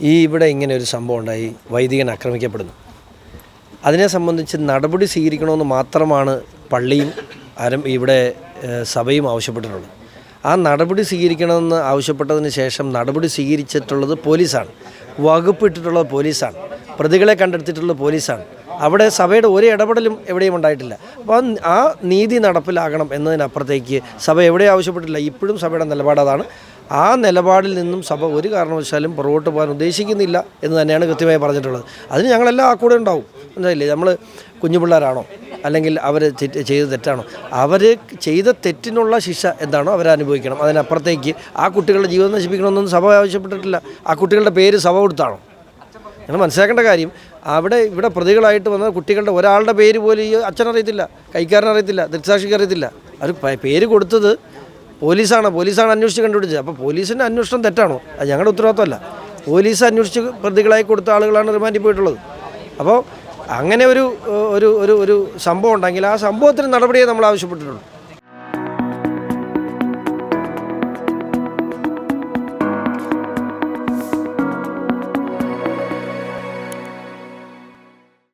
ഈ ഇവിടെ ഇങ്ങനെ ഒരു സംഭവം ഉണ്ടായി. വൈദികൻ ആക്രമിക്കപ്പെടുന്നു. അതിനെ സംബന്ധിച്ച് നടപടി സ്വീകരിക്കണമെന്ന് മാത്രമാണ് പള്ളിയും അരം ഇവിടെ സഭയും ആവശ്യപ്പെട്ടിട്ടുള്ളത്. ആ നടപടി സ്വീകരിക്കണമെന്ന് ആവശ്യപ്പെട്ടതിന് ശേഷം നടപടി സ്വീകരിച്ചിട്ടുള്ളത് പോലീസാണ്. വകുപ്പ് ഇട്ടിട്ടുള്ളത് പോലീസാണ്. പ്രതികളെ കണ്ടെടുത്തിട്ടുള്ളത് പോലീസാണ്. അവിടെ സഭയുടെ ഒരു ഇടപെടലും എവിടെയും ഉണ്ടായിട്ടില്ല. അപ്പോൾ ആ- നീതി നടപ്പിലാകണം എന്നതിനപ്പുറത്തേക്ക് സഭ എവിടെ ആവശ്യപ്പെട്ടില്ല ഇപ്പോഴും സഭയുടെ നിലപാട് അതാണ്. ആ നിലപാടിൽ നിന്നും സഭ ഒരു കാരണവശാലും പുറകോട്ട് പോകാൻ ഉദ്ദേശിക്കുന്നില്ല എന്ന് തന്നെയാണ് കൃത്യമായി പറഞ്ഞിട്ടുള്ളത്. അതിന് ഞങ്ങളെല്ലാം ആ കൂടെ ഉണ്ടാവും. മനസ്സിലായില്ലേ? നമ്മൾ കുഞ്ഞു പിള്ളേരാണോ? അല്ലെങ്കിൽ അവർ ചെയ്ത തെറ്റാണോ? അവർ ചെയ്ത തെറ്റിനുള്ള ശിക്ഷ എന്താണോ അവരനുഭവിക്കണം അതിനപ്പുറത്തേക്ക് ആ കുട്ടികളുടെ ജീവിതം നശിപ്പിക്കണമെന്നൊന്നും സഭ ആവശ്യപ്പെട്ടിട്ടില്ല. ആ കുട്ടികളുടെ പേര് സഭ കൊടുത്താണോ? നിങ്ങൾ മനസ്സിലാക്കേണ്ട കാര്യം അവിടെ ഇവിടെ പ്രതികളായിട്ട് വന്ന കുട്ടികളുടെ ഒരാളുടെ പേര് പോലും ഈ അച്ഛനറിയത്തില്ല കൈക്കാരനറിയത്തില്ല ദൃക്സാക്ഷിക്ക് അറിയത്തില്ല അവർ പേര് കൊടുത്തത് പോലീസാണ് പോലീസാണ് അന്വേഷിച്ച് കണ്ടുപിടിച്ചത്. അപ്പോൾ പോലീസിന്റെ അന്വേഷണം തെറ്റാണോ? അത് ഞങ്ങളുടെ ഉത്തരവാദിത്തമല്ല പോലീസ് അന്വേഷിച്ച് പ്രതികളായി കൊടുത്ത ആളുകളാണ് റിമാൻഡിൽ പോയിട്ടുള്ളത്. അപ്പോൾ അങ്ങനെ ഒരു ഒരു ഒരു സംഭവം ഉണ്ടെങ്കിൽ ആ സംഭവത്തിന് നടപടിയെ നമ്മൾ ആവശ്യപ്പെട്ടിട്ടുള്ളൂ